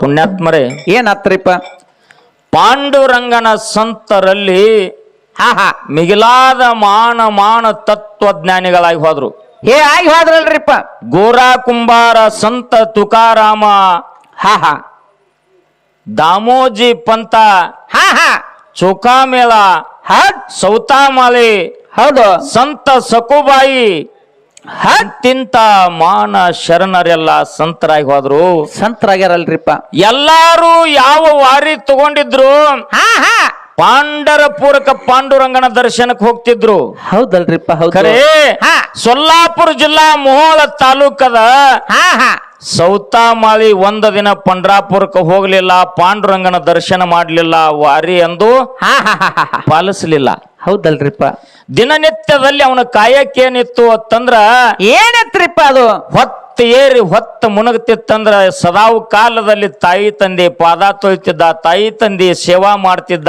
ಪುಣ್ಯಾತ್ಮರೇ. ಏನಾತ್ರಿಪ್ಪ? ಪಾಂಡುರಂಗನ ಸಂತರಲ್ಲಿ ಹಾ ಹಾ. ಮಿಗಿಲಾದ ಮಾನ ಮಾನ ತತ್ವಜ್ಞಾನಿಗಳಾಗಿ ಹೋದ್ರು. ಹೇ ಆಗಿ ಹೋದ್ರಲ್ರಿಪ್ಪ. ಗೋರಾ ಕುಂಬಾರ ಸಂತ ತುಕಾರಾಮ. ಹಾ ಹಾ. ದಾಮೋಜಿ ಪಂತ ಹಾ ಹಾ. ಚೌಕಾಮೇಳ. ಹೌದ್. ಸೌತಾಮಾಲೆ. ಹೌದು. ಸಂತ ಸಕುಬಾಯಿ. ಹತ್ತಿಂತ ಮಾನ ಶರಣರೆಲ್ಲ ಸಂತರಾಗಿ ಹೋದ್ರು. ಸಂತರಾಗ್ಯಾರಲ್ರಿಪ್ಪ. ಎಲ್ಲಾರು ಯಾವ ವಾರಿ ತಗೊಂಡಿದ್ರು? ಹಾ ಹಾ. ಪಾಂಡರಪುರಕ ಪಾಂಡುರಂಗನ ದರ್ಶನಕ್ಕೆ ಹೋಗ್ತಿದ್ರು. ಹೌದಲ್ರಿಪ್ಪ ಹೌದು. ಖರೇ ಹಾ. ಸೊಲ್ಲಾಪುರ ಜಿಲ್ಲಾ ಮೊಹೋಳ ತಾಲೂಕದ ಹಾ ಹಾ. ಸೌತಾಮಾಳಿ ಒಂದ ದಿನ ಪಂಡ್ರಾಪುರಕ್ಕೆ ಹೋಗ್ಲಿಲ್ಲ ಪಾಂಡುರಂಗನ ದರ್ಶನ ಮಾಡ್ಲಿಲ್ಲ ವಾರಿ ಎಂದು ಪಾಲಿಸಲಿಲ್ಲ. ಹೌದಲ್ರಿಪ್ಪ? ದಿನನಿತ್ಯದಲ್ಲಿ ಅವನ ಕಾಯಕ್ಕೇನಿತ್ತು ಅಂತಂದ್ರ ಏನತ್ರಿಪ್ಪ ಅದು? ಹೊತ್ತ ಏರಿ ಹೊತ್ತು ಮುನಗತಿತ್ತಂದ್ರ ಸದಾವು ಕಾಲದಲ್ಲಿ ತಾಯಿ ತಂದೆ ಪಾದ ತೊಯ್ತಿದ್ದ ತಾಯಿ ತಂದೆ ಸೇವಾ ಮಾಡ್ತಿದ್ದ.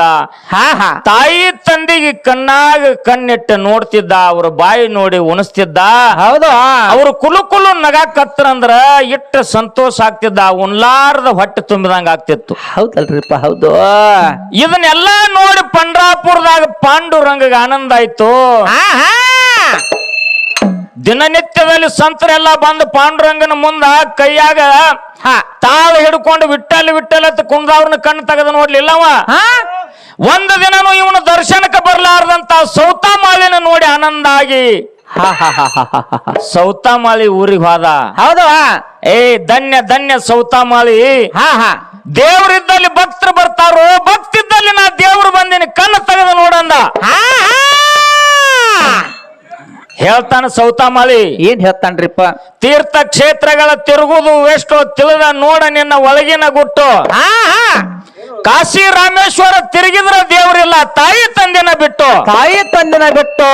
ಹಾ ಹಾ. ತಾಯಿ ತಂದೆಗೆ ಕಣ್ಣಾಗ ಕಣ್ಣಿಟ್ಟು ನೋಡ್ತಿದ್ದ ಅವ್ರ ಬಾಯಿ ನೋಡಿ ಉಣಿಸ್ತಿದ್ದ. ಹೌದು ಅವ್ರು ಕುಲು ಕುಲು ನಗಾಕತ್ತರಂದ್ರ ಇಟ್ಟ ಸಂತೋಷ ಆಗ್ತಿದ್ದ ಉನ್ಲಾರದ ಹೊಟ್ಟೆ ತುಂಬಿದಂಗ ಆಗ್ತಿತ್ತು. ಹೌದಲ್ರಿಪ್ಪ ಹೌದು. ಇದನ್ನೆಲ್ಲ ನೋಡಿ ಪಂಡ್ರಾಪುರದಾಗ ಪಾಂಡುರಂಗ ಆನಂದ ಆಯ್ತು. ಹಾ ಹಾ. ದಿನನಿತ್ಯದಲ್ಲಿ ಸಂತರೆಲ್ಲ ಬಂದು ಪಾಂಡುರಂಗನ ಮುಂದ ಕೈಯಾಗ ಹಾ. ತಾಳ ಹಿಡ್ಕೊಂಡು ವಿಟ್ಟಲ್ ವಿಟ್ಟಲ್ ಅಂತ ಕುಂದವ್ರನ್ನ ಕಣ್ಣು ತೆಗೆದು ನೋಡ್ಲಿಲ್ಲವ ಹಾ. ಒಂದು ದಿನನು ಇವನು ದರ್ಶನಕ್ಕೆ ಬರ್ಲಾರ್ದಂತ ಸೌತಾಮಾಲಿನ ನೋಡಿ ಆನಂದ ಆಗಿ. ಸೌತಾಮಾಲಿ ಸೌತಾಮಾಳಿ ಊರಿಗೆ ಹೋದ. ಹೌದು ಏ ಧನ್ಯ ಧನ್ಯ ಸೌತಾಮಾಲಿ. ದೇವರಿದ್ದಲ್ಲಿ ಭಕ್ತರು ಬರ್ತಾರೋ ಭಕ್ತಿದ್ದಲ್ಲಿ ನಾ ದೇವ್ರು ಬಂದಿನಿ ಕಣ್ಣು ತೆಗೆದು ನೋಡಂದ. ಹೇಳ್ತಾನ ಸೌತಾಮಾಲಿ ಏನ್ ಹೇಳ್ತಾನ್ರಿಪ್ಪ? ತೀರ್ಥ ಕ್ಷೇತ್ರಗಳ ತಿರುಗುದು ಎಷ್ಟೋ ತಿಳಿದ ನೋಡ ನಿನ್ನ ಒಳಗಿನ ಗುಟ್ಟು. ಹಾ ಹಾ. ಕಾಶಿ ರಾಮೇಶ್ವರ ತಿರುಗಿದ್ರ ದೇವರಿಲ್ಲ ತಾಯಿ ತಂದಿನ ಬಿಟ್ಟು. ತಾಯಿ ತಂದಿನ ಬಿಟ್ಟು.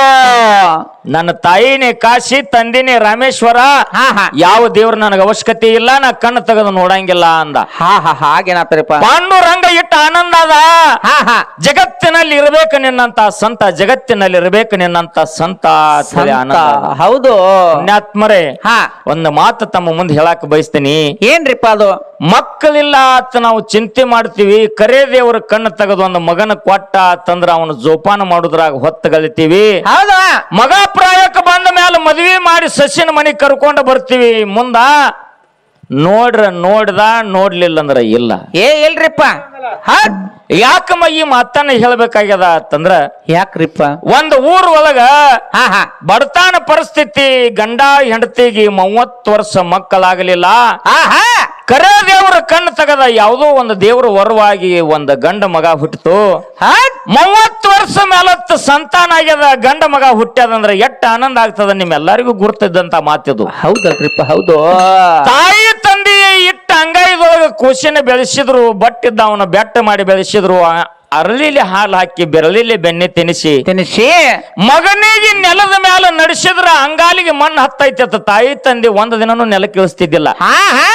ನನ್ನ ತಾಯಿನೇ ಕಾಶಿ ತಂದಿನಿ ರಾಮೇಶ್ವರ. ಹಾ ಹಾ. ಯಾವ ದೇವ್ರ ನನಗೆ ಅವಶ್ಯಕತೆ ಇಲ್ಲ ನಾ ಕಣ್ಣು ತೆಗೆದು ನೋಡಂಗಿಲ್ಲ ಅಂದ. ಹಾ ಹಾ ರಂಗ ಪಾಂಡುರಂಗ ಇಟ್ಟ ಆನಂದ ಅದ. ಹಾ ಹಾ. ಜಗತ್ತಿನಲ್ಲಿ ಇರಬೇಕು ನಿನ್ನಂತ ಸಂತ ಜಗತ್ತಿನಲ್ಲಿ ಇರಬೇಕು ನಿನ್ನಂತ ಸಂತ ಅಂತ ಹೇಳಿ ಸಂತ ಆನಂದ ಹೌದು. ಪುಣ್ಯಾತ್ಮರೇ ಹಾ. ಒಂದು ಮಾತು ತಮ್ಮ ಮುಂದೆ ಹೇಳಕ್ ಬಯಸ್ತೀನಿ. ಏನ್ರಿಪ್ಪ ಅದು? ಮಕ್ಕಳಿಲ್ಲ ಅಂತ ನಾವು ಚಿಂತೆ ಮಾಡ್ತೀವಿ. ಕರೆ ದೇವರ ಕಣ್ಣು ತೆಗೆದು ಒಂದು ಮಗನ ಕೊಟ್ಟ ತಂದ್ರ ಅವನು ಜೋಪಾನ ಮಾಡುದ್ರಾಗ ಹೊತ್ತಗಲಿತೀವಿ. ಹೌದಾ? ಮಗ ಪ್ರಾಯಕ್ಕೆ ಬಂದ ಮೇಲೆ ಮದ್ವಿ ಮಾಡಿ ಸಸಿನ ಮನೆ ಕರ್ಕೊಂಡು ಬರ್ತೀವಿ. ಮುಂದ ನೋಡ್ರ ನೋಡ್ದ ನೋಡ್ಲಿಲ್ಲ ಅಂದ್ರ ಇಲ್ಲ. ಏ ಇಲ್ರಿಪ್ಪ. ಹಾ ಯಾಕಮ್ಮ ಈ ಮಾತನ್ನ ಹೇಳ್ಬೇಕಾಗ್ಯದ ಅಂತಂದ್ರ ಯಾಕ್ರಿಪ್ಪ? ಒಂದ್ ಊರ್ ಒಳಗ ಹಾ ಹಾ. ಬಡತಾನ ಪರಿಸ್ಥಿತಿ ಗಂಡ ಹೆಂಡತಿಗೆ ಮೂವತ್ತು ವರ್ಷ ಮಕ್ಕಳಾಗಲಿಲ್ಲ. ಕರೆ ಯಾವುದೋ ಒಂದು ದೇವರ ವರವಾಗಿ ಒಂದು ಗಂಡ ಮಗ ಹುಟ್ಟಿತು. ಮೂವತ್ತು ವರ್ಷ ಮೇಲತ್ತು ಸಂತಾನ ಆಗ್ಯದ ಗಂಡ ಮಗ ಹುಟ್ಟ್ಯದಂದ್ರೆ ಎಟ್ಟ ಆನಂದ ಆಗ್ತದ ನಿಮ್ಮೆಲ್ಲರಿಗೂ ಗುರ್ತಿದ್ದಂತ ಮಾತಿದು. ಹೌದಲ್ರಿಪ್ಪ ಹೌದು. ತಾಯಿ ತಂದೆ ಇಟ್ಟ ಅಂಗೈದೊಳಗ ಕೂಸಿನ ಬೆಳೆಸಿದ್ರು ಬಟ್ಟಿದ್ದ ಅವನ ಬೆಟ್ಟ ಮಾಡಿ ಬೆಳೆಸಿದ್ರು ಅರಳಿಲಿ ಹಾಲು ಹಾಕಿ ಬೆರಳಿಲಿ ಬೆಣ್ಣೆ ತಿನ್ನಿಸಿ ತಿನ್ನಿಸಿ ಮಗನಿಗೆ ನೆಲದ ಮೇಲೆ ನಡೆಸಿದ್ರ ಅಂಗಾಲಿಗೆ ಮಣ್ಣು ಹತ್ತೈತಿ ತಾಯಿ ತಂದೆ ಒಂದು ದಿನನೂ ನೆಲಕ್ಕೆ ಇಳಿಸ್ತಿದ್ದಿಲ್ಲ ಹಾ ಹಾ.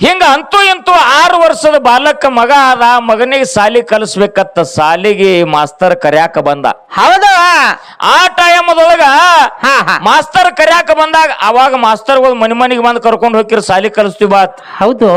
ಹಿಂಗ ಅಂತೂ ಇಂತೂ ಆರು ವರ್ಷದ ಬಾಲಕ ಮಗ ಆದ ಮಗನಿಗೆ ಸಾಲಿ ಕಲಿಸ್ಬೇಕತ್ತ ಸಾಲಿಗೆ ಮಾಸ್ತರ್ ಕರ್ಯಾಕ ಬಂದ. ಹೌದ. ಆ ಟೈಮದೊಳಗ ಮಾಸ್ತರ್ ಕರ್ಯಾಕ ಬಂದಾಗ ಅವಾಗ ಮಾಸ್ತರ್ಗಳು ಮನೆ ಮನಿಗೆ ಬಂದು ಕರ್ಕೊಂಡು ಹೋಗಿರ್ ಸಾಲಿ ಕಲಿಸ್ತೀವಿ ಬಾತ್ ಹೌದು.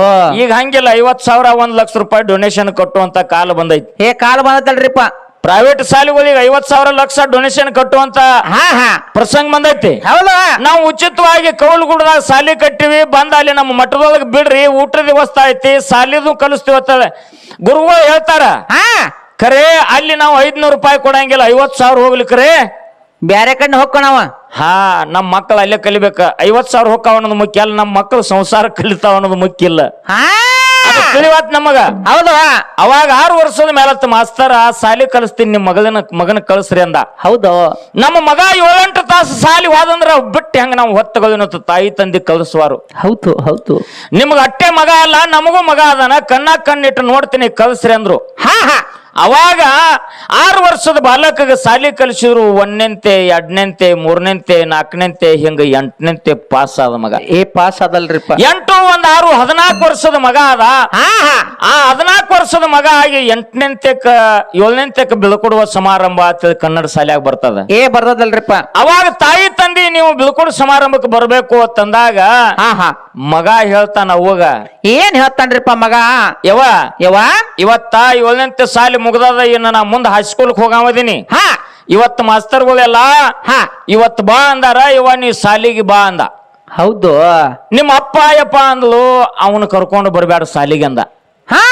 ಈಗ ಹಂಗಿಲ್ಲ ಐವತ್ ಸಾವಿರ ಒಂದ್ ಲಕ್ಷ ರೂಪಾಯಿ ಡೊನೇಷನ್ ಕಟ್ಟುವಂತ ಕಾಲ ಬಂದೈತಿ. ಏ ಕಾಲ ಬಂದಲ್ರಿಪ್ಪ ಪ್ರೈವೇಟ್ ಶಾಲೆಗಳಿಗೆ ಐವತ್ ಸಾವಿರ ಲಕ್ಷ ಡೊನೇಷನ್ ಕಟ್ಟುವಂತ ಹಾ ಹಾ. ಪ್ರಸಂಗ ಬಂದೈತಿ. ಹೌದಾ. ನಾವು ಉಚಿತವಾಗಿ ಕೌಲ್ಗುಡ್ದಾಗ ಸಾಲಿ ಕಟ್ಟಿವಿ ಬಂದ ಅಲ್ಲಿ ನಮ್ಮ ಮಠದೊಳಗೆ ಬಿಡ್ರಿ ಊಟದ ವ್ಯವಸ್ಥೆ ಐತಿ ಸಾಲಿದು ಕಲಿಸ್ತೀವಿ ಅಂತ ಗುರುಗಳು ಹೇಳ್ತಾರ. ಹಾ. ಖರೆ ಅಲ್ಲಿ ನಾವು ಐದ್ನೂರು ರೂಪಾಯಿ ಕೊಡಂಗಿಲ್ಲ ಐವತ್ ಸಾವಿರ ಹೋಗ್ಲಿಕ್ರೆ ಬ್ಯಾರೆ ಕಡೆ ಹೋಗ್ಕೊಣವ ಹಾ ನಮ್ಮ ಮಕ್ಕಳು ಅಲ್ಲೇ ಕಲಿಬೇಕ ಐವತ್ ಸಾವಿರ ಹೋಗ್ತಾವ ಅನ್ನೋದು ಮುಖ್ಯ ಅಲ್ಲ ನಮ್ಮ ಮಕ್ಕಳು ಸಂಸಾರ ಕಲಿತಾವ ಅನ್ನೋದು ಮುಖ್ಯ ಇಲ್ಲ. ಹಾ. ತಿಳಿವಾತ್ ನಮಗ. ಹೌದು? ಅವಾಗ ಆರು ವರ್ಷದ ಮೇಲತ್ತ ಮಾಸ್ತರ ಸಾಲಿ ಕಲಿಸ್ತೀನಿ ನಿಮ್ಮ ಮಗನ ಮಗನ ಕಳಿಸ್ರಿ ಅಂದ. ಹೌದು. ನಮ್ಮ ಮಗ ಏಳೆಂಟು ತಾಸು ಸಾಲಿ ಹೋದಂದ್ರ ಬಿಟ್ಟು ಹೆಂಗ ನಾವು ಹೊತ್ತಗೋದಿನ ತಾಯಿ ತಂದೆ ಕಲಿಸುವಾರು. ಹೌದು ಹೌದು. ನಿಮ್ಗ ಅಟ್ಟೆ ಮಗ ಅಲ್ಲ ನಮಗೂ ಮಗ ಅದನ ಕಣ್ಣ ಕಣ್ಣಿಟ್ಟು ನೋಡ್ತೀನಿ ಕಲಿಸ್ರಿ ಅಂದ್ರು. ಹಾ ಹಾ. ಅವಾಗ ಆರು ವರ್ಷದ ಬಾಲಕಗೆ ಸಾಲಿ ಕಲಿಸಿದ್ರು ಒಂದನೆಂತೆ ಎರಡನೆಂತೆ ಮೂರನೆಂತೆ ನಾಲ್ಕನೆಂತೆ ಹಿಂಗ ಎಂಟನೆಂತೆ ಪಾಸ್ ಆದ ಮಗ. ಏ ಪಾಸ್ ಅದಲ್ರಿಪ್ಪ ಎಂಟು ಒಂದ್ ಆರು ಹದಿನಾಲ್ಕು ವರ್ಷದ ಮಗ ಅದ ಆ ಹದಿನಾಲ್ಕು ವರ್ಷದ ಮಗ ಆಗಿ ಎಂಟನೆಂತೆಕ ಏಳನೆಂತೆಕ ಬೀಳ್ಕೊಡುವ ಸಮಾರಂಭ ಅಂತ ಕನ್ನಡ ಶಾಲ್ಯಾಗ ಬರ್ತದ. ಏ ಬರ್ತದಲ್ರಿಪ್ಪ ಅವಾಗ ತಾಯಿ ಮಂದಿ ನೀವು ಬಿಲ್ಕುಲ್ ಸಮಾರಂಭಕ್ಕೆ ಬರಬೇಕು ಅಂತಂದಾಗ ಹಾ ಹಾ. ಮಗ ಹೇಳ್ತಾನ ಅವ್ವಗ ಏನ್ ಹೇಳ್ತಾನ್ರಿಪ್ಪ ಮಗ? ಯವ ಯವ ಇವತ್ತ ಏಳನೇ ಸಾಲಿ ಮುಗ್ದದ ಇನ್ನ ನಾ ಮುಂದೆ ಹೈಸ್ಕೂಲ್ಗೆ ಹೋಗಾವದೀನಿ. ಹಾ. ಇವತ್ತು ಮಾಸ್ತರ್ಗಳೆಲ್ಲ ಹಾ. ಇವತ್ತು ಬಾ ಅಂದಾರ ಇವ ನೀ ಸಾಲಿಗೆ ಬಾ ಅಂದ. ಹೌದು. ನಿಮ್ಮ ಅಪ್ಪ ಯಪ್ಪ ಅಂದ್ಲು ಅವನು ಕರ್ಕೊಂಡು ಬರಬೇಡ ಸಾಲಿಗೆ ಅಂದ. ಹಾ.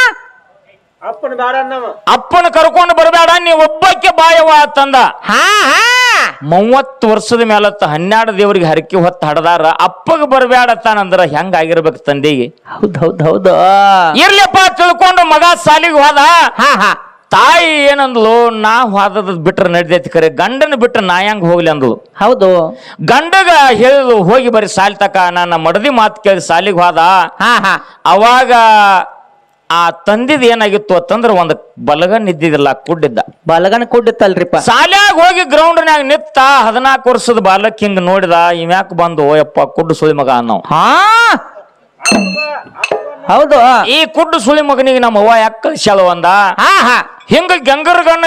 ಅಪ್ಪನ ಕರ್ಕೊಂಡು ಬರಬೇಡ ನೀ ಒಬ್ಬಕ್ಕೆ ಬಾಯವ ಅಂತಂದ. ಹಾ ಹಾ. ಮೂವತ್ತು ವರ್ಷದ ಮೇಲತ್ತ ಹನ್ನೆರಡು ದೇವರಿಗೆ ಹರಕೆ ಹೊತ್ತು ಹಡದಾರ ಅಪ್ಪಗೆ ಬರಬೇಡ ತಾನಂದ್ರ ಹೆಂಗ ಆಗಿರ್ಬೇಕು ತಂದೆಗೆ? ಹೌದ್ ಹೌದ್ ಹೌದು. ಇರ್ಲಿಪ್ಪ ತಿಳ್ಕೊಂಡು ಮಗ ಸಾಲಿಗೆ ಹೋದ. ಹಾ ಹಾ. ತಾಯಿ ಏನಂದ್ಲು ನಾ ಹೋದದ್ ಬಿಟ್ರೆ ನಡ್ದೈತಿ ಕರೆ ಗಂಡನ ಬಿಟ್ರೆ ನಾ ಹೆಂಗ್ ಹೋಗ್ಲಿ ಅಂದ್ಲು. ಹೌದು. ಗಂಡಗ ಹೇಳಿದ್ಲು ಹೋಗಿ ಬರೀ ಸಾಲಿ ತಕ ನನ್ನ ಮಡದಿ ಮಾತು ಕೇಳಿ ಸಾಲಿಗೆ ಹೋದ. ಹಾ ಹಾ. ಅವಾಗ ಆ ತಂದಿದ್ ಏನಾಗಿತ್ತು ಅಂತಂದ್ರ ಒಂದ್ ಬಲಗನ್ ಇದ್ದಿದ್ದಿಲ್ಲ ಕುಡ್ಡಿದ್ದ ಬಲಗನ ಕುಡ್ಡಿತ್ತಲ್ರಿಪ್ಪ ಶಾಲ್ಯಾಗ ಹೋಗಿ ಗ್ರೌಂಡ್ನ್ಯಾಗ ನಿತ್ತ ಹದಿನಾಲ್ಕು ವರ್ಷದ ಬಾಲಕ್ ಹಿಂಗ್ ನೋಡಿದ ಇವ್ಯಾಕ್ ಬಂದು ಯಪ್ಪ ಕುಡ್ಡು ಸುಳಿ ಮಗ ಅನ್ನೋ. ಹಾ? ಹೌದು. ಈ ಕುಡ್ಡು ಸುಳಿ ಮಗನಿಗೆ ನಮ್ಮ ಅವ್ವ ಯಾಕೆ ಕಳಿಸ್ಯಾಳ ಒಂದ ಹಾ ಹಾ. ಹಿಂಗ ಗಂಗರಗಣ್ಣ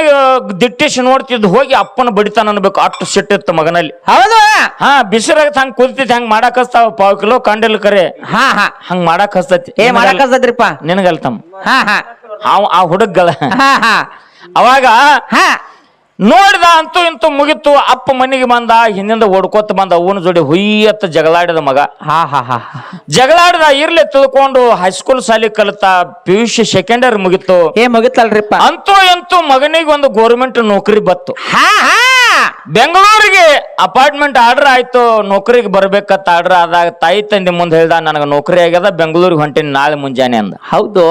ದಿಟ್ಟಿಸಿ ನೋಡ್ತಿದ್ದು ಹೋಗಿ ಅಪ್ಪನ ಬಡಿತಾನ ಅನ್ಬೇಕು. ಅಷ್ಟು ಸಿಟ್ಟಿತ್ತು ಮಗನಲ್ಲಿ. ಹೌದು. ಹಾ ಬಿಸಿರಾಗ ಹಂಗ ಕುದಿತೈತಿ ಹಂಗ ಮಾಡಕ್ ಹಸ್ತಾವ ಪಾವ್ ಕಿಲೋ ಕಂಡಿಲ್ ಕರೆ. ಹಾ ಹಾ. ಹಂಗ ಮಾಡಕ್ ಹಸ್ತೈತಿ ಏ ಮಾಡಕತ್ತದ್ರಿಪ್ಪ ನಿನಗಲ್ ತಮ್ಮ. ಹಾ ಹಾ. ಅವ ಆ ಹುಡುಗಗಳ. ಹಾ ಹಾ. ಅವಾಗ ಹಾ. ನೋಡಿದ ಅಂತೂ ಇಂತೂ ಮುಗಿತು. ಅಪ್ಪ ಮನೆಗೆ ಬಂದ ಹಿಂದಿಂದ ಓಡ್ಕೋತ ಬಂದ ಅವನ ಜೋಡಿ ಹುಯ್ಯತ್ತ ಜಗಳಾಡಿದ ಮಗ. ಹಾ ಹಾ ಹಾ. ಜಗಳಾಡಿದ ಇರ್ಲಿ ತಿಳ್ಕೊಂಡು ಹೈಸ್ಕೂಲ್ ಶಾಲೆ ಕಲಿತ ಪಿ ಯು ಸಿ ಸೆಕೆಂಡರಿ ಮುಗಿತು. ಏ ಮುಗಿತಲ್ರಿಪ್ಪ. ಅಂತೂ ಇಂತೂ ಮಗನಿಗೆ ಒಂದು ಗೌರ್ಮೆಂಟ್ ನೌಕರಿ ಬತ್ತು ಹಾ ಹಾ. ಬೆಂಗಳೂರಿಗೆ ಅಪಾರ್ಟ್ಮೆಂಟ್ ಆರ್ಡರ್ ಆಯ್ತು ನೌಕರಿಗೆ ಬರ್ಬೇಕತ್ತ ಆರ್ಡರ್ ಆದಾಗ ತಾಯಿ ತಂದೆ ಮುಂದೆ ಹೇಳ್ದ ನನಗೆ ನೌಕರಿ ಆಗ್ಯದ ಬೆಂಗಳೂರಿಗೆ ಹೊಂಟೀನಿ ನಾಳೆ ಮುಂಜಾನೆ ಅಂದ. ಹೌದು.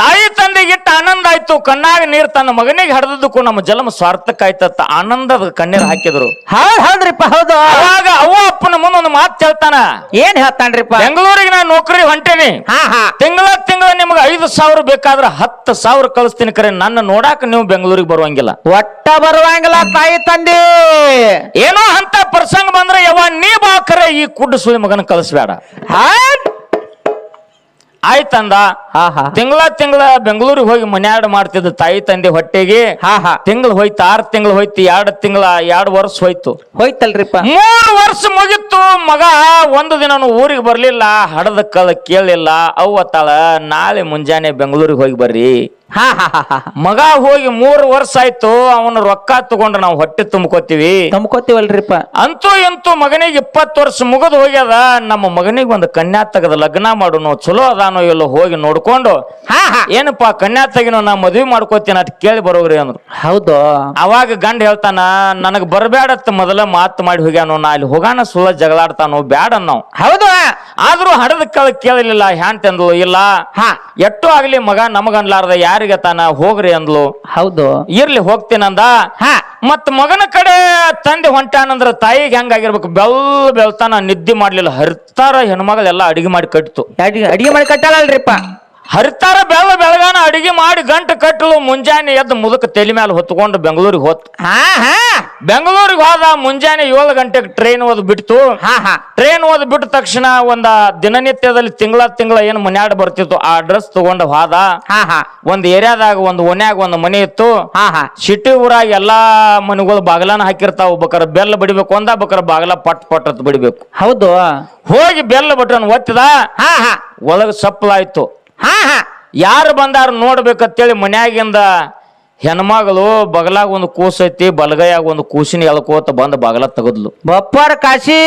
ತಾಯಿ ತಂದೆಗೆ ಇಟ್ಟ ಆನಂದ ಆಯ್ತು ಕಣ್ಣಾಗ ನೀರ್ ತನ್ನ ಮಗನಿಗೆ ಹಡ್ದದಕ್ಕೂ ನಮ್ಮ ಜನ್ಮ ಸಾರ್ಥಕಾಯ್ತತ್ತ ಆನಂದದ ಕಣ್ಣೀರ್ ಹಾಕಿದ್ರು. ಹೌದ್ ಹೌದ್ರಿಪ್ಪ ಹೌದು. ಅವಾಗ ಅವ್ವ ಅಪ್ಪನ ಮುಂದೆ ಒಂದು ಮಾತು ಹೇಳ್ತಾನ ಏನ್ ಹೇಳ್ತಾನ್ರಿಪ್ಪ? ಬೆಂಗಳೂರಿಗೆ ನಾನು ನೌಕರಿ ಹೊಂಟೇನಿ. ಹಾ ಹಾ. ತಿಂಗಳ ತಿಂಗಳ ನಿಮ್ಗೆ ಐದು ಸಾವಿರ ಬೇಕಾದ್ರೆ ಹತ್ತು ಸಾವಿರ ಕಳಿಸ್ತೀನಿ ಕರೆ ನನ್ನ ನೋಡಾಕ ನೀವು ಬೆಂಗಳೂರಿಗೆ ಬರುವಂಗಿಲ್ಲ. ಒಟ್ಟ ಬರುವಂಗಿಲ್ಲ ತಾಯಿ ತಂದೆ. ಏನೋ ಅಂತ ಪ್ರಸಂಗ ಬಂದ್ರೆ ಯಾವ ನೀ ಬಾಕರೆ ಈ ಕುಡ್ಡು ಸುಳಿ ಮಗನ ಕಳಿಸ್ಬೇಡ ಹಾಟ್. ಆಯ್ತಂದ ತಿಂಗಳ ತಿಂಗಳ ಬೆಂಗಳೂರಿಗೆ ಹೋಗಿ ಮನ್ಯಾಡ್ ಮಾಡ್ತಿದ್ದ ತಾಯಿ ತಂದೆ ಹೊಟ್ಟೆಗೆ ಹಾ ಹಾ. ತಿಂಗಳು ಹೋಯ್ತು ಆರ್ ತಿಂಗಳು ಹೋಯ್ತು ಎರಡ್ ತಿಂಗಳ ಎರಡು ವರ್ಷ ಹೋಯ್ತು. ಹೋಯ್ತಲ್ರಿಪ್ಪ. ಮೂರು ವರ್ಷ ಮುಗಿತ್ತು ಮಗ ಒಂದು ದಿನ ಊರಿಗೆ ಬರ್ಲಿಲ್ಲ ಹಡದ ಕಲ ಕೇಳಿಲ್ಲ ಅವತ್ತಾಳ ನಾಳೆ ಮುಂಜಾನೆ ಬೆಂಗಳೂರಿಗೆ ಹೋಗಿ ಬರ್ರಿ. ಮಗ ಹೋಗಿ ಮೂರು ವರ್ಷ ಆಯ್ತು ಅವನ ರೊಕ್ಕ ತಗೊಂಡ್ರ ನಾವು ಹೊಟ್ಟೆ ತುಂಬ್ಕೋತೀವಿ. ತುಂಬ್ಕೋತೀವಲ್ರಿಪ್ಪ. ಅಂತೂ ಇಂತೂ ಮಗನಿಗೆ ಇಪ್ಪತ್ತು ವರ್ಷ ಮುಗಿದು ಹೋಗ್ಯದ ನಮ್ಮ ಮಗನಿಗೆ ಒಂದು ಕನ್ಯಾ ತೆಗದ ಲಗ್ನ ಮಾಡೋನು ಚಲೋ ಅದಾನೋ ಇಲ್ಲೋ ಹೋಗಿ ನೋಡ್ಕೊಂಡು ಹಾ ಹಾ. ಏನಪ್ಪಾ ಕನ್ಯಾ ತೆಗಿನೋ ನಾ ಮದ್ವಿ ಮಾಡ್ಕೋತೀನಿ ಅಟ್ ಕೇಳಿ ಬರೋಗ್ರಿ ಅಂದ್ರು ಹೌದು. ಅವಾಗ ಗಂಡ ಹೇಳ್ತಾನ ನನಗ್ ಬರಬೇಡತ್ತ ಮೊದಲ ಮಾತು ಮಾಡಿ ಹೋಗ್ಯಾನು ನಾ ಅಲ್ಲಿ ಹೋಗಾನ ಸುಳ್ಳ ಜಗಳಾಡ್ತಾನೋ ಬ್ಯಾಡ ನಾವು ಹೌದು. ಆದ್ರೂ ಹಡದ ಕೇಳ ಕೇಳಲಿಲ್ಲ ಹ್ಯಾಂಟ್ ಅಂದ್ಲು ಇಲ್ಲ ಹಾ. ಎಟ್ಟು ಆಗ್ಲಿ ಮಗ ನಮಗನ್ಲಾರ್ದ ಯಾರಿಗೆ ತಾನ ಹೋಗ್ರಿ ಅಂದ್ಲು. ಹೌದು. ಇರ್ಲಿ ಹೋಗ್ತೀನಂದ ಹಾ. ಮತ್ ಮಗನ ಕಡೆ ತಂದೆ ಹೊಂಟಾನಂದ್ರ ತಾಯಿಗೆ ಹೆಂಗಾಗಿರ್ಬೇಕು ಬೆಲ್ ಬೆಳ್ತಾನ ನಿದ್ದೆ ಮಾಡ್ಲಿಲ್ಲ ಹರಿತಾರ ಹೆಣ್ಮಗಳೆಲ್ಲ ಅಡಿಗೆ ಮಾಡಿ ಕಟ್ಟಿತು ಅಡಿಗೆ ಮಾಡಿ ಮಾಡಿ ಕಟ್ಟಾಳಲ್ರಿಪ್ಪ. ಹರಿತಾರ ಬೆಲ್ಲ ಬೆಳಗಾನ ಅಡಿಗೆ ಮಾಡಿ ಗಂಟು ಕಟ್ಟಲು ಮುಂಜಾನೆ ಎದ್ದು ಮುದಕ ತಲೆ ಮೇಲೆ ಹೊತ್ಕೊಂಡು ಬೆಂಗಳೂರಿಗೆ ಹೋತ್. ಹಾ ಹಾ. ಬೆಂಗಳೂರಿಗೆ ಹೋದ ಮುಂಜಾನೆ ಏಳು ಗಂಟೆಗೆ ಟ್ರೈನ್ ಓದ್ ಬಿಡ್ತು ಹಾ ಹಾ. ಟ್ರೈನ್ ಓದ್ ಬಿಟ್ಟ ತಕ್ಷಣ ಒಂದ ದಿನನಿತ್ಯದಲ್ಲಿ ತಿಂಗಳ ತಿಂಗಳ ಏನ್ ಮನ್ಯಾಡ್ ಬರ್ತಿತ್ತು ಆ ಡ್ರೆಸ್ ತಗೊಂಡು ಹೋದ. ಹಾ ಹಾ. ಒಂದ್ ಏರಿಯಾದಾಗ ಒಂದು ಓನ್ಯಾಗ ಒಂದು ಮನೆ ಇತ್ತು. ಹಾ ಹಾ. ಸಿಟಿ ಊರಾಗ ಎಲ್ಲಾ ಮನೆಗಳು ಬಾಗಲನ ಹಾಕಿರ್ತಾವ ಬೇಕಾರ ಬೆಲ್ಲ ಬಿಡಬೇಕು ಅಂದ ಬೇಕಾರ ಬಾಗಲ ಪಟ್ ಪಟ್ ಅಂತ ಬಡಿಬೇಕು. ಹೌದು. ಹೋಗಿ ಬೆಲ್ಲ ಬಟನ್ ಒತ್ತಿದ. ಹಾ ಹಾ. ಒಳಗ ಸಪ್ಪಲಾಯ್ತು ಹಾ ಹಾ. ಯಾರು ಬಂದಾರ ನೋಡ್ಬೇಕಂತೇಳಿ ಮನ್ಯಾಗಿಂದ ಹೆಣ್ಮಗಳು ಬಗಲಾಗ ಒಂದು ಕೂಸ ಐತಿ ಬಲಗೈಯಾಗ ಒಂದು ಕೂಸಿನ ಎಳ್ಕೋತ ಬಂದ ಬಗಲ ತೆಗದ್ಲು. ಬಪ್ಪಾರ ಕಾಶಿ!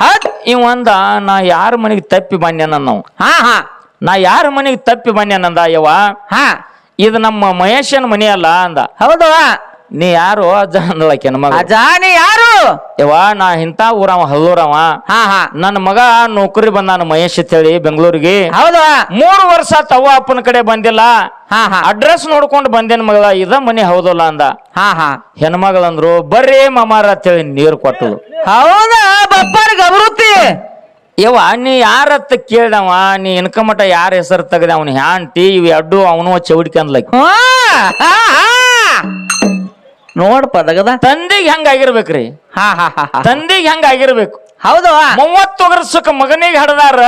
ಹತ್ ಇವ್ ಅಂದ ನಾ ಯಾರ ಮನೆಗೆ ತಪ್ಪಿ ಬಂದ್ಯಾನ ನಾವು ಹಾ ಹಾ. ನಾ ಯಾರ ಮನೆಗೆ ತಪ್ಪಿ ಬಂದ್ಯಾನಂದ ಯವ್ವ? ಹಾ. ಇದು ನಮ್ಮ ಮಹೇಶನ ಮನೆ ಅಲ್ಲ ಅಂದ. ಹೌದು ನೀ ಯಾರು? ಅಜ್ಜ ನಮ್ಮ ಮಗ. ಅಜಾನಿ ಯಾರು? ಯವ್ವ ನಾ ಇಂತ ಊರವ ಹಲ್ಲೂರವ. ಹಾ ಹಾ. ನನ್ನ ಮಗ ನೌಕರಿ ಬಂದಾನ ಮಹೇಶ್ ಅಂತೇಳಿ ಬೆಂಗಳೂರಿಗೆ. ಹೌದಾ. ಮೂರು ವರ್ಷ ತವ್ವ ಅಪ್ಪನ ಕಡೆ ಬಂದಿಲ್ಲ. ಹಾ ಹಾ. ಅಡ್ರೆಸ್ ನೋಡ್ಕೊಂಡು ಬಂದೇನ್ ಮಗಳ? ಇದ ಮನೆ ಹೌದಲ್ಲ ಅಂದ. ಹಾ ಹಾ. ಹೆಣ್ಮಗಳಂದ್ರು ಬರ್ರಿ ಮಾಮಾರ ಅಂತೇಳಿ ನೀರು ಕೊಟ್ಟಳು. ಹೌದಾ ಬಪ್ಪರ ಗಬರುತ್ತಿ ಯವ್ವ ನೀ ಯಾರತ್ತ ಕೇಳ್ದವ? ನೀ ಇನ್ಕಮಟ ಮಟ ಯಾರ ಹೆಸರು ತೆಗದ? ಅವನ ಹ್ಯಾಂಟಿ ಇವ್ ಅಡ್ಡು ಅವನು ಚೌಡಿಕೆ ಅಂದ್ಲಕ್. ಹಾ ಹಾ ಹಾ. ನೋಡ್ಪ ದಗದ. ತಂದೆಗೆ ಹೆಂಗ ಆಗಿರ್ಬೇಕ್ರಿ ಹಾ ಹಾ ಹಾ ಹಾ. ತಂದೆಗೆ ಹೆಂಗ ಆಗಿರ್ಬೇಕು ಹೌದು ಮೂವತ್ತು ವರ್ಷಕ್ಕೆ ಮಗನಿಗೆ ಹಡದಾರ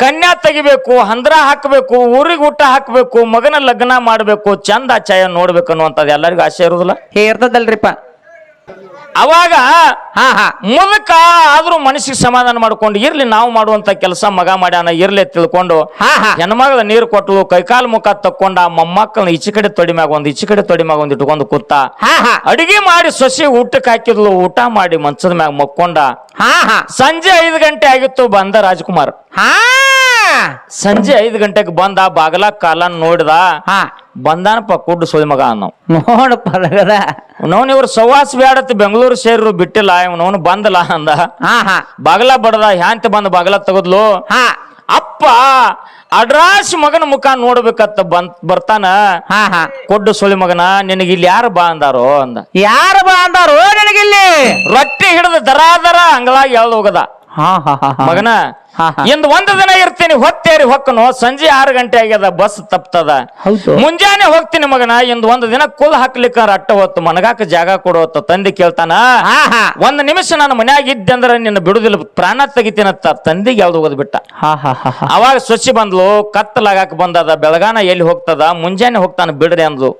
ಕನ್ಯಾ ತೆಗಿಬೇಕು ಹಂದ್ರ ಹಾಕಬೇಕು ಊರಿಗೆ ಊಟ ಹಾಕಬೇಕು ಮಗನ ಲಗ್ನ ಮಾಡಬೇಕು ಚಂದ ಚಾಯ ನೋಡ್ಬೇಕು ಅನ್ನುವಂಥದ್ದು ಎಲ್ಲರಿಗೂ ಆಸೆ ಇರುದಿಲ್ಲ? ಹೇ ಇರ್ತದಲ್ರಿಪ್ಪ. ಅವಾಗ ಹಾ ಹಾ ಮುದಕ ಆದ್ರೂ ಮನಸ್ಸಿಗೆ ಸಮಾಧಾನ ಮಾಡ್ಕೊಂಡು ಇರ್ಲಿ ನಾವು ಮಾಡುವಂತ ಕೆಲಸ ಮಗ ಮಾಡ್ಯಾನ ಇರ್ಲಿ ತಿಳ್ಕೊಂಡು ಹೆಣ್ಮಗಳ ನೀರು ಕೊಟ್ಟು ಕೈಕಾಲ್ ಮುಖ ತಕ್ಕೊಂಡ ಮೊಮ್ಮಕ್ಕಳನ್ನ ಈಚೆ ಕಡೆ ತೊಡಿ ಮ್ಯಾಗ ಒಂದ್ ಈಚೆ ಕಡೆ ತೊಡಿ ಮ್ಯಾಗ ಒಂದ್ ಇಟ್ಕೊಂಡು ಕೂತ ಅಡಿಗೆ ಮಾಡಿ ಸೊಸಿ ಊಟಕ್ಕೆ ಹಾಕಿದ್ಲು ಊಟ ಮಾಡಿ ಮಂಚದ ಮ್ಯಾಗ ಮಕ್ಕೊಂಡ ಹಾ ಹಾ. ಸಂಜೆ ಐದು ಗಂಟೆ ಆಗಿತ್ತು ಬಂದ ರಾಜ್ಕುಮಾರ್. ಹಾ. ಸಂಜೆ ಐದು ಗಂಟೆಗೆ ಬಂದ ಬಾಗಲ ಕಾಲ ನೋಡಿದ ಹಾ. ಬಂದಾನಪ್ಪ ಕುಡ್ಡು ಸುಳಿ ಮಗ ಅನ್ನೋ. ನೋಡಪ್ಪ ಅವನವನ್ ಇವ್ರು ಸವಾಸ ಬ್ಯಾಡತ್ ಬೆಂಗಳೂರು ಸೇರಿರು ಬಿಟ್ಟಿಲ್ಲ ಇವನವನು ಬಂದಲ್ಲ ಅಂದ. ಹಾ ಹಾ. ಬಾಗಲ ಬಡದ ಹ್ಯಾಂತ ಬಂದ ಬಾಗಲ ತಗದ್ಲು. ಹಾ. ಅಪ್ಪ ಅಡ್ರಾಸ್ ಮಗನ ಮುಖ ನೋಡ್ಬೇಕತ್ತ ಬಂತ್ ಬರ್ತಾನ. ಹಾ ಹಾ. ಕೊಡ್ಡು ಸುಳಿ ಮಗನ ನಿನಗೆ ಇಲ್ಲಿ ಯಾರು ಬಾ ಅಂದಾರೋ ಅಂದ. ಯಾರು ಬಾ ಅಂದಾರೋ ನಿನಗಿಲ್ಲಿ? ರೊಟ್ಟಿ ಹಿಡಿದು ದರ ದರ ಅಂಗಳಾಗಿ ಎಳ್ದು ಹೋಗದ. ಹಾ ಹಾ ಹಾ ಹಾ. ಮಗನ. ಇಂದ ಒಂದು ದಿನ ಇರ್ತೀನಿ ಹೊತ್ತೇರಿ ಹೊಕ್ಕನು. ಸಂಜೆ ಆರು ಗಂಟೆ ಆಗ್ಯದ ಬಸ್ ತಪ್ತದ. ಮುಂಜಾನೆ ಹೋಗ್ತೀನಿ ಮಗನ ಇಂದ ಒಂದು ದಿನ ಕುಲ್ ಹಾಕ್ಲಿಕ್ಕ ಅಟ್ಟ ಹೊತ್ತು ಮನಗಾಕ ಜಾಗ ಕೊಡುವತ್ತ ತಂದೆ ಕೇಳ್ತಾನ ಒಂದ್ ನಿಮಿಷ ನಾನು ಮನ್ಯಾಗ ಇದ್ದೆ ಅಂದ್ರೆ ನಿನ್ನ ಬಿಡುದಿಲ್ಲ ಪ್ರಾಣ ತೆಗಿತೀನತ್ತ ತಂದಿಗೆ ಯಾವ್ದು ಓದ್ಬಿಟ್ಟ ಅವಾಗ ಸೊಸಿ ಬಂದ್ಲು ಕತ್ತಲಾಗಾಕ ಬಂದದ ಬೆಳಗಾನ ಎಲ್ಲಿ ಹೋಗ್ತದ ಮುಂಜಾನೆ ಹೋಗ್ತಾನ ಬಿಡ್ರಿ ಅಂದ್ಲು.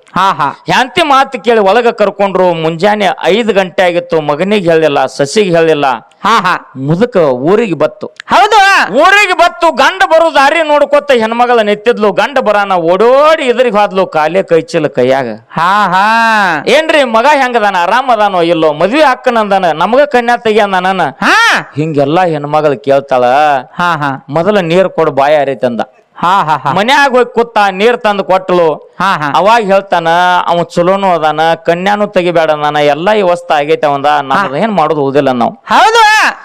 ಹ್ಯಾಂತಿ ಮಾತು ಕೇಳಿ ಒಳಗ ಕರ್ಕೊಂಡ್ರು ಮುಂಜಾನೆ ಐದು ಗಂಟೆ ಆಗಿತ್ತು ಮಗನಿಗೆ ಹೇಳಿಲ್ಲ ಸಸಿಗೆ ಹೇಳಿಲ್ಲ. ಹಾ ಹಾ. ಮುದುಕ ಊರಿಗೆ ಬತ್ತು. ಹೌದು. ಊರಿಗೆ ಬತ್ತು ಗಂಡ ಬರು ದಾರಿ ನೋಡ್ಕೊತ ಹೆಣ್ಮಗಳ ನೆತ್ತಿದ್ಲು ಗಂಡ ಬರಾನ ಓಡೋಡಿ ಎದುರಿಗೆ ಹೋದ್ಲು ಕಾಲೇ ಕೈ ಚೀಲ ಕೈಯಾಗ. ಹಾ ಹಾ. ಏನ್ರಿ ಮಗ ಹೆಂಗದಾನ ಆರಾಮ್ ಅದಾನೋ ಇಲ್ಲೋ ಮದ್ವೆ ಹಾಕನಂದಾನ ನಮಗ ಕನ್ಯಾ ತೆಗಿಯಂದಾನ ಹಾ. ಹಿಂಗೆಲ್ಲಾ ಹೆಣ್ಮಗಳ ಕೇಳ್ತಾಳ ಹಾ ಹಾ. ಮೊದಲ ನೀರ್ ಕೊಡು ಬಾಯ ಹರಿತಂದ. ಹಾ ಹಾ ಹಾ. ಮನ್ಯಾಗ ಹೋಗಿ ಕೂತ ನೀರ್ ತಂದು ಕೊಟ್ಲು. ಹಾ ಹಾ. ಅವಾಗ ಹೇಳ್ತಾನ ಅವ ಚಲೋನು ಅದಾನ ಕನ್ಯಾನು ತೆಗಿಬೇಡ ನಾನ ಎಲ್ಲಾ ವ್ಯವಸ್ಥೆ ಆಗೈತೆ ಅವಂದ ನಮ್ದು ಏನ್ ಮಾಡೋದು ಹೋದಿಲ್ಲ ನಾವು. ಹೌದು.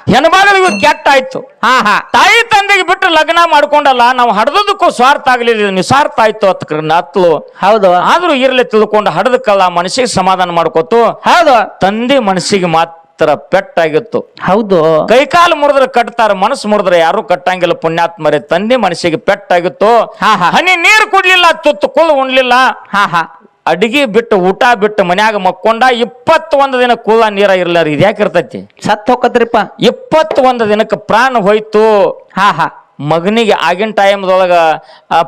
ಹೆಣ್ಮಗಳಿಗೂ ಕೆಟ್ಟ ಆಯ್ತು. ಹಾ ಹಾ. ತಾಯಿ ತಂದೆಗೆ ಬಿಟ್ಟು ಲಗ್ನ ಮಾಡ್ಕೊಂಡಲ್ಲ ನಾವು ಹಡದಕ್ಕೂ ಸ್ವಾರ್ಥ ಆಗ್ಲಿಲ್ಲ ನಿಸ್ವಾರ್ಥ ಆಯ್ತು ಅತ್ ಅತ್ಲು. ಹೌದು. ಆದ್ರೂ ಇರ್ಲಿ ತಿಳ್ಕೊಂಡು ಹಡದಕ್ಕಲ್ಲ ಮನಸ್ಸಿಗೆ ಸಮಾಧಾನ ಮಾಡ್ಕೋತು. ಹೌದು. ತಂದೆ ಮನಸ್ಸಿಗೆ ಮಾತ್ರ ಪೆಟ್ಟಾಗಿತ್ತು. ಹೌದು. ಕೈಕಾಲು ಮುರಿದ್ರೆ ಕಟ್ತಾರ ಮನಸ್ಸು ಮುರಿದ್ರೆ ಯಾರು ಕಟ್ಟಂಗಿಲ್ಲ. ಪುಣ್ಯಾತ್ಮರೇ ತಂದೆ ಮನಸ್ಸಿಗೆ ಪೆಟ್ಟಾಗಿತ್ತು. ಹನಿ ನೀರು ಕುಡ್ಲಿಲ್ಲ ತುತ್ತು ಕುಲ್ ಉಣ್ಲಿಲ್ಲ. ಹಾ ಹಾ. ಅಡಿಗೆ ಬಿಟ್ಟು ಊಟ ಬಿಟ್ಟು ಮನ್ಯಾಗ ಮಕ್ಕೊಂಡ ಇಪ್ಪತ್ತೊಂದು ದಿನ ಕೂಲ ನೀರ ಇರ್ಲಾರ ಇದ್ಯಾಕಿರ್ತೈತಿ ಸತ್ ಹೋಗತ್ರಿಪ್ಪ ಇಪ್ಪತ್ತೊಂದು ದಿನಕ್ಕೆ ಪ್ರಾಣ ಹೋಯ್ತು. ಹಾ ಹಾ. ಮಗನಿಗೆ ಆಗಿನ ಟೈಮ್ದೊಳಗ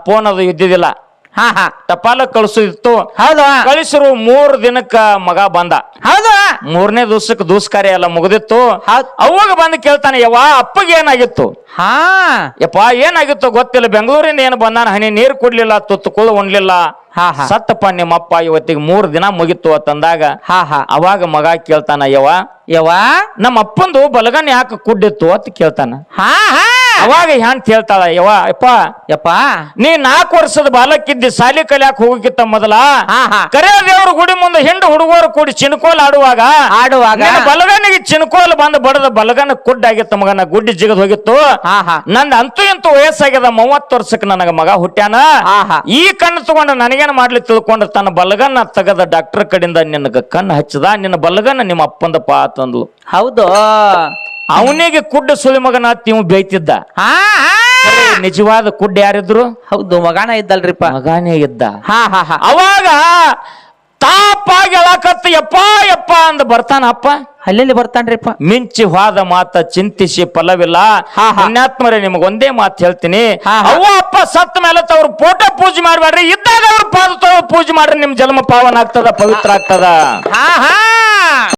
ಫೋನ್ ಅದು ಇದ್ದಿದ್ದಿಲ್ಲ. ಹಾ ಹಾ. ಟಪಾಲ ಕಳಿಸೋದಿತ್ತು ಹೌದು. ಕಳಿಸಿರು ಮೂರ್ ದಿನಕ್ಕ ಮಗ ಬಂದ. ಹೌದು. ಮೂರನೇ ದಿವ್ಸಕ್ಕೆ ದೂಸ್ಕಾರ್ಯ ಎಲ್ಲ ಮುಗಿದಿತ್ತು. ಹೌದ್. ಅವಾಗ ಬಂದು ಕೇಳ್ತಾನೆ ಯವ್ವ ಅಪ್ಪಗೆ ಏನಾಗಿತ್ತು? ಹಾ. ಯಪ್ಪ ಏನಾಗಿತ್ತು ಗೊತ್ತಿಲ್ಲ. ಬೆಂಗಳೂರಿಂದ ಏನು ಬಂದಾನ? ಹನಿ ನೀರು ಕುಡ್ಲಿಲ್ಲ ತುತ್ತು ಕುಳು ಉಣ್ಲಿಲ್ಲ. ಹಾ ಹಾ. ಸತ್ತಪ್ಪ ನಿಮ್ಮಪ್ಪ ಇವತ್ತಿಗೆ ಮೂರ್ ದಿನ ಮುಗಿತ್ತು ಅಂತಂದಾಗ ಹಾ ಹಾ. ಅವಾಗ ಮಗ ಕೇಳ್ತಾನ ಯವ ಯವ ನಮ್ಮ ಅಪ್ಪಂದು ಬಲಗನ್ ಯಾಕೆ ಕುಡ್ಡಿತ್ತು ಅಂತ ಕೇಳ್ತಾನ. ಹಾ ಹಾ. ಅವಾಗ ಹ್ಯಾಂಡ್ ಕೇಳ್ತಾಳ ಯವ್ವ? ಯಪ್ಪ ಯಪ್ಪ? ನೀ ನಾಲ್ಕು ವರ್ಷದ ಬಾಲಕ್ಕಿದ್ದಿ ಸಾಲಿ ಕಲಿಯಾಕ ಹೋಗಕ್ಕಿಂತ ಮೊದಲ? ಕರೆ ದೇವ್ರ ಗುಡಿ ಮುಂದೆ ಹಿಂಡು ಹುಡುಗರು ಕೂಡಿ ಚಿನ್ಕೋಲ್ ಆಡುವಾಗ? ಆಡುವಾಗ? ಬಲಗನಿಗೆ ಚಿನ್ಕೋಲ್ ಬಂದು ಬಡದ ಬಲಗನ ಕುಡ್ಡಾಗಿತ್ತು ಮಗನ ಗುಡ್ಡಿ ಜಿಗದ್ ಹೋಗಿತ್ತು? ನಂದ ಅಂತೂ ಇಂತೂ ವಯಸ್ಸಾಗ್ಯದ ಮೂವತ್ತು ವರ್ಷಕ್ಕೆ ನನಗ ಮಗ ಹುಟ್ಟ್ಯಾನ? ಈ ಕಣ್ಣು ತಗೊಂಡ ನನಗೇನು ಮಾಡ್ಲಿ ತಿಳ್ಕೊಂಡು ತನ್ನ ಬಲಗನ್ನ ತಗದ ಡಾಕ್ಟರ್ ಕಡೆಯಿಂದ ನಿನಗ ಕಣ್ಣು ಹಚ್ಚದ ನಿನ್ನ ಬಲಗನ್ನ ನಿಮ್ಮ ಅಪ್ಪಂದ ಪಾ ಅಂತಂದ್ಲು ಹೌದು. ಅವನಿಗೆ ಕುಡ್ಡ ಸುಳಿ ಮಗನ ನೀವು ಬೇಯ್ತಿದ್ದ. ಹಾ ಹಾ. ನಿಜವಾದ ಕುಡ್ಡ ಯಾರಿದ್ರು? ಹೌದು ಮಗಾನ ಇದ್ದಲ್ರಿಪ್ಪ. ಮಗಾನೇ ಇದ್ದ. ಹಾ ಹಾ ಹಾ. ಅವಾಗ ತಾಪಾಗಿ ಎಳಕತ್ತ ಯಪ್ಪ ಯಪ್ಪ ಅಂದ ಬರ್ತಾನ ಅಪ್ಪ? ಅಲ್ಲೆಲ್ಲಿ ಬರ್ತಾನ್ರಿಪ್ಪ? ಮಿಂಚಿ ಹೋದ ಮಾತ ಚಿಂತಿಸಿ ಫಲವಿಲ್ಲ. ಪುಣ್ಯಾತ್ಮರೇ ನಿಮ್ಗೆ ಒಂದೇ ಮಾತು ಹೇಳ್ತೀನಿ. ಅವ್ವ ಅಪ್ಪ ಸತ್ತ ಮೇಲೆ ತವ್ರ ಫೋಟೋ ಪೂಜೆ ಮಾಡ್ಬೇಡ್ರಿ ಇದ್ದಾಗ ಅವ್ರ ಪಾದ ತೊಳ ಪೂಜೆ ಮಾಡ್ರಿ ನಿಮ್ ಜನ್ಮ ಪಾವನ ಆಗ್ತದ ಪವಿತ್ರ ಆಗ್ತದ. ಹಾ ಹಾ.